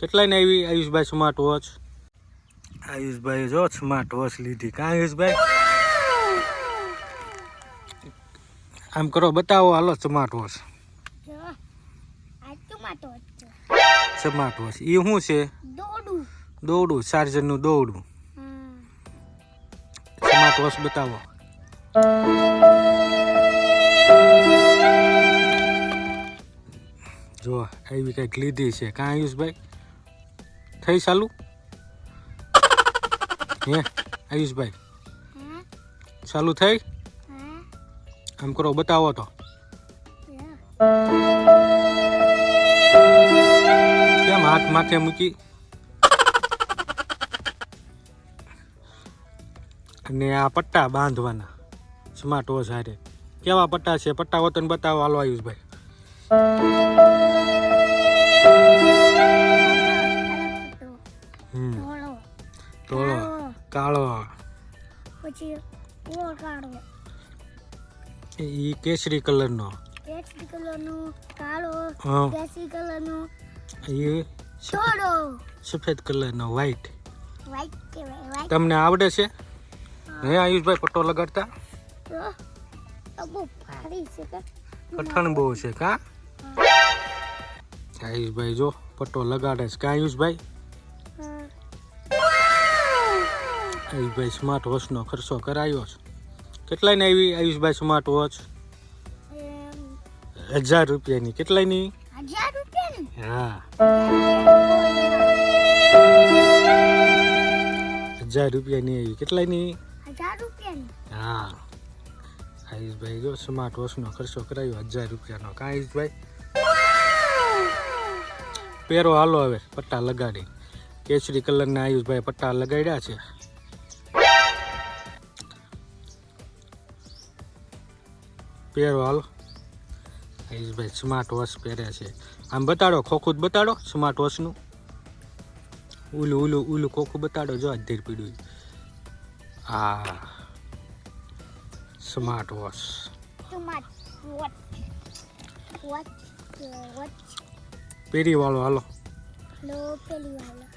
કેટલાની આવી આયુષભાઈ smart watch આયુષભાઈ જો smart watch લીધી. કાં આયુષભાઈ? આમ કરો બતાવો હાલો સ્માર્ટ વોચ સ્માર્ટ વોચ એ શું છે? દોડું દોડું ચાર્જરનું દોડું સ્માર્ટ વોચ બતાવો. જો આવી કંઈક લીધી છે. કાં આયુષભાઈ? થઈ ચાલુ? હે આયુષભાઈ. ચાલુ થઈ? આમ કરો બતાવો તો. કેમ હાથ માથે મૂકી? અને આ પટ્ટા બાંધવાના. સ્માર્ટ વોચ હારે. કેવા પટ્ટા છે? પટ્ટા હોતો બતાવો. હાલો આયુષભાઈ. ધોળો કાળો પછી ઓર કાળો એ કેસરી કલરનો કેસરી કલરનો કાળો કેસરી કલરનો એ ધોળો સફેદ કલરનો વ્હાઈટ વ્હાઈટ કહેવાય વ્હાઈટ તમને આવડે છે? હે. આયુષભાઈ પટ્ટો લગાડતા? કઠણ બહુ છે કા? આયુષભાઈ જો પટ્ટો લગાડે છે કા આયુષભાઈ? આયુષભાઈ સ્માર્ટ વોચનો ખર્ચો કરાયો છે. કેટલાની આવી આયુષભાઈ સ્માર્ટ વોચ હજાર રૂપિયાની. કેટલાની હા. હજાર રૂપિયાની આવી. કેટલાની હા. આયુષભાઈ જો સ્માર્ટ વોચનો ખર્ચો કરાયો હજાર રૂપિયાનો. કાં આયુષભાઈ? પહેરો હાલો હવે પટ્ટા લગાડી. કેસરી કલરના આયુષભાઈ પટ્ટા લગાડ્યા છે. પહેરો હાલો ભાઈ સ્માર્ટ વોચ પહેરે છે. આમ બતાડો ખોખું જ બતાડો સ્માર્ટ વોચનું ઉલું ઉલું ઉલું ખોખું બતાડો જો અધીર પીડ્યું હા સ્માર્ટ વોચ પેરી વાળો હાલો. પેલી વાળા